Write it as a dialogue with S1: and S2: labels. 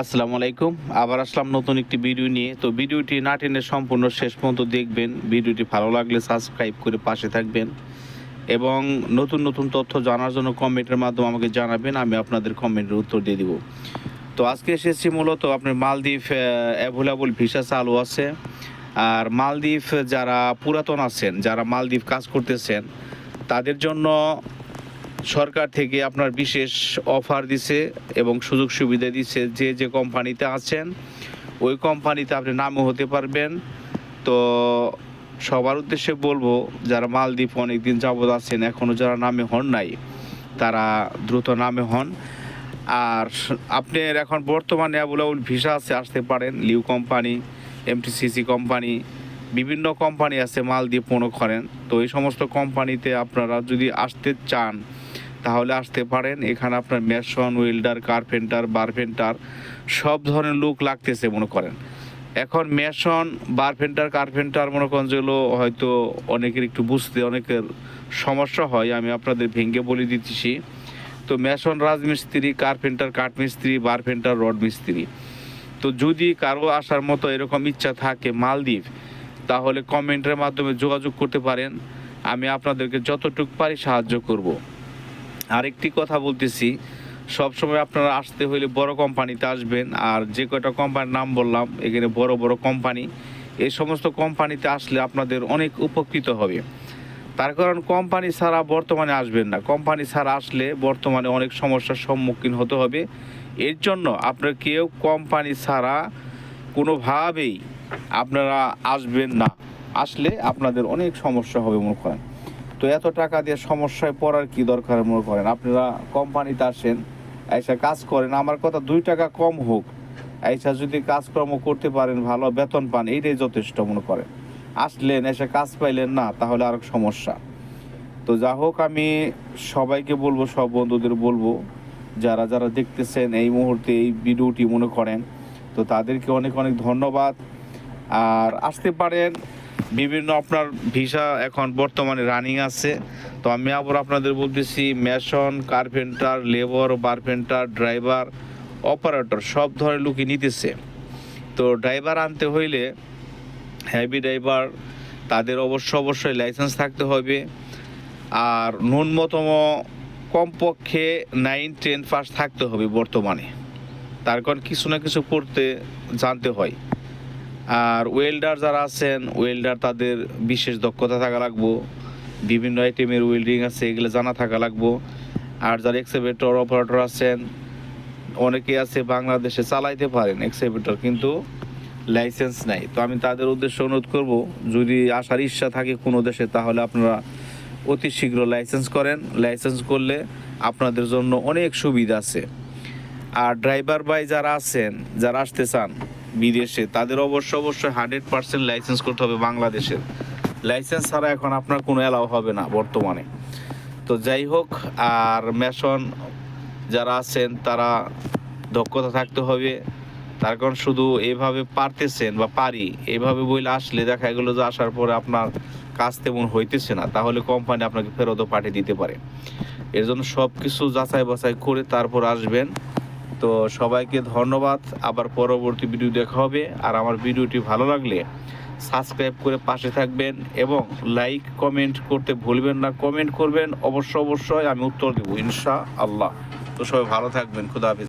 S1: আসসালামু আলাইকুম। আবার আসলাম নতুন একটি ভিডিও নিয়ে। তো ভিডিওটি না টেনে সম্পূর্ণ শেষ পর্যন্ত দেখবেন। ভিডিওটি ভালো লাগলে সাবস্ক্রাইব করে পাশে থাকবেন। এবং নতুন নতুন তথ্য জানার জন্য কমেন্টের মাধ্যমে আমাকে জানাবেন। আমি আপনাদের কমেন্টের উত্তর দিয়ে দিব। তো আজকে এসেছি মূলত আপনার মালদ্বীপ অ্যাভেলেবল ভিসা চালু আছে। আর মালদ্বীপ যারা পুরাতন আছেন, যারা মালদ্বীপ কাজ করতেছেন, তাদের জন্য সরকার থেকে আপনার বিশেষ অফার দিছে এবং সুযোগ সুবিধা দিচ্ছে যে যে কোম্পানিতে আছেন, ওই কোম্পানিতে আপনি নামও হতে পারবেন। তো সবার উদ্দেশ্যে বলব, যারা মালদ্বীপ অনেক দিন যাবৎ আছেন এখনও যারা নামে হন নাই, তারা দ্রুত নামে হন। আর আপনার এখন বর্তমানে অ্যাভেলেবল ভিসা আছে, আসতে পারেন, লিউ কোম্পানি এমটিসিসি কোম্পানি বিভিন্ন কোম্পানি আছে মালদ্বীপ মনে করেন। তো এই সমস্ত কোম্পানিতে আপনারা যদি আসতে চান তাহলে আসতে পারেন। এখানে আপনার মেশন ওয়েল্ডার, কার্পেন্টার, বারপেন্টার, সব ধরনের লোক লাগতেছে মনে করেন। এখন মেশন বারপেন্টার, কার্পেন্টার মনে করেন যেগুলো হয়তো অনেকের একটু বুঝতে, অনেকের সমস্যা হয়, আমি আপনাদের ভেঙে বলে দিতেছি। তো মেশন রাজমিস্ত্রি, কার্পেন্টার, কাঠমিস্ত্রি, বারপেন্টার, রড মিস্ত্রি। তো যদি কারও আসার মতো এরকম ইচ্ছা থাকে মালদ্বীপ, তাহলে কমেন্টের মাধ্যমে যোগাযোগ করতে পারেন। আমি আপনাদেরকে যতটুকু পারি সাহায্য করব। আরেকটি কথা বলতেছি, সবসময় আপনারা আসতে হইলে বড় কোম্পানিতে আসবেন, আর যে কয়টা কোম্পানির নাম বললাম, এখানে বড় বড় কোম্পানি, এই সমস্ত কোম্পানিতে আসলে আপনাদের অনেক উপকৃত হবে। তার কারণ কোম্পানি ছাড়া বর্তমানে আসবেন না। কোম্পানি ছাড়া আসলে বর্তমানে অনেক সমস্যার সম্মুখীন হতে হবে। এর জন্য আপনার কেউ কোম্পানি ছাড়া কোনোভাবেই আপনারা আসবেন না। আসলে আপনাদের অনেক সমস্যা হবে, মনে করেন। তো এত টাকা দিয়ে সমস্যায় পড়ার কি দরকার মনে করেন? আপনারা কোম্পানিতে আসেন, এসে কাজ করেন, আমার কথা দুই টাকা কম হোক এইসা যদি কাজকর্ম করতে পারেন, ভালো বেতন পান, এইটাই যথেষ্ট মনে করেন। আসলেন, এসে কাজ পাইলেন, না, তাহলে আর সমস্যা। তো যা হোক, আমি সবাইকে বলব, সব বন্ধুদের বলব, যারা যারা দেখতেছেন এই মুহূর্তে এই ভিডিওটি মনে করেন, তো তাদেরকে অনেক অনেক ধন্যবাদ। আর আসতে পারেন বিভিন্ন আপনার ভিসা এখন বর্তমানে রানিং আছে। তো আমি আবার আপনাদের বলতেছি মেশন কার্পেন্টার লেবার বারপেন্টার ড্রাইভার অপারেটর সব ধরনের লোকই নিতেছে। তো ড্রাইভার আনতে হইলে হেভি ড্রাইভার তাদের অবশ্য অবশ্যই লাইসেন্স থাকতে হবে। আর ন্যূনতম কমপক্ষে নাইন টেন পাস থাকতে হবে বর্তমানে। তার কারণ কিছু না কিছু করতে জানতে হয়। আর ওয়েল্ডার যারা আছেন ওয়েল্ডার তাদের বিশেষ দক্ষতা থাকা লাগবো। বিভিন্ন আইটেমের ওয়েল্ডিং আছে, এগুলো জানা থাকা লাগবো। আর যারা এক্সেভেটর অপারেটর আছেন অনেকে আছে বাংলাদেশে চালাইতে পারেন এক্সেভেটর কিন্তু লাইসেন্স নাই। তো আমি তাদের উদ্দেশ্যে অনুরোধ করব, যদি আসার ইচ্ছা থাকে কোনো দেশে, তাহলে আপনারা অতি শীঘ্র লাইসেন্স করেন। লাইসেন্স করলে আপনাদের জন্য অনেক সুবিধা আছে। আর ড্রাইভার ভাই যারা আছেন, যারা আসতে চান বিদেশে, তাদের অবশ্য অবশ্যই হান্ড্রেড পার্সেন্ট লাইসেন্স করতে হবে বাংলাদেশের। লাইসেন্স ছাড়া এখন আপনার কোনো অ্যালাউ হবে না বর্তমানে। তো যাই হোক, আর মেশন যারা আছেন, তারা দক্ষতা থাকতে হবে। তার কারণ শুধু এভাবে পারতেছেন বা পারি, এভাবে বইলে আসলে দেখা গেলো যে আসার পরে আপনার কাজ তেমন হইতেছে না। তাহলে কোম্পানি আপনাকে ফেরতও পাঠিয়ে দিতে পারে। এর জন্য সব কিছু যাচাই বাছাই করে তারপর আসবেন। তো সবাইকে ধন্যবাদ। আবার পরবর্তী ভিডিও দেখা হবে। আর আমার ভিডিওটি ভালো লাগলে সাবস্ক্রাইব করে পাশে থাকবেন এবং লাইক, কমেন্ট করতে ভুলবেন না। কমেন্ট করবেন অবশ্য অবশ্যই আমি উত্তর দেবো ইনশা আল্লাহ তো সবাই ভালো থাকবেন। খুদা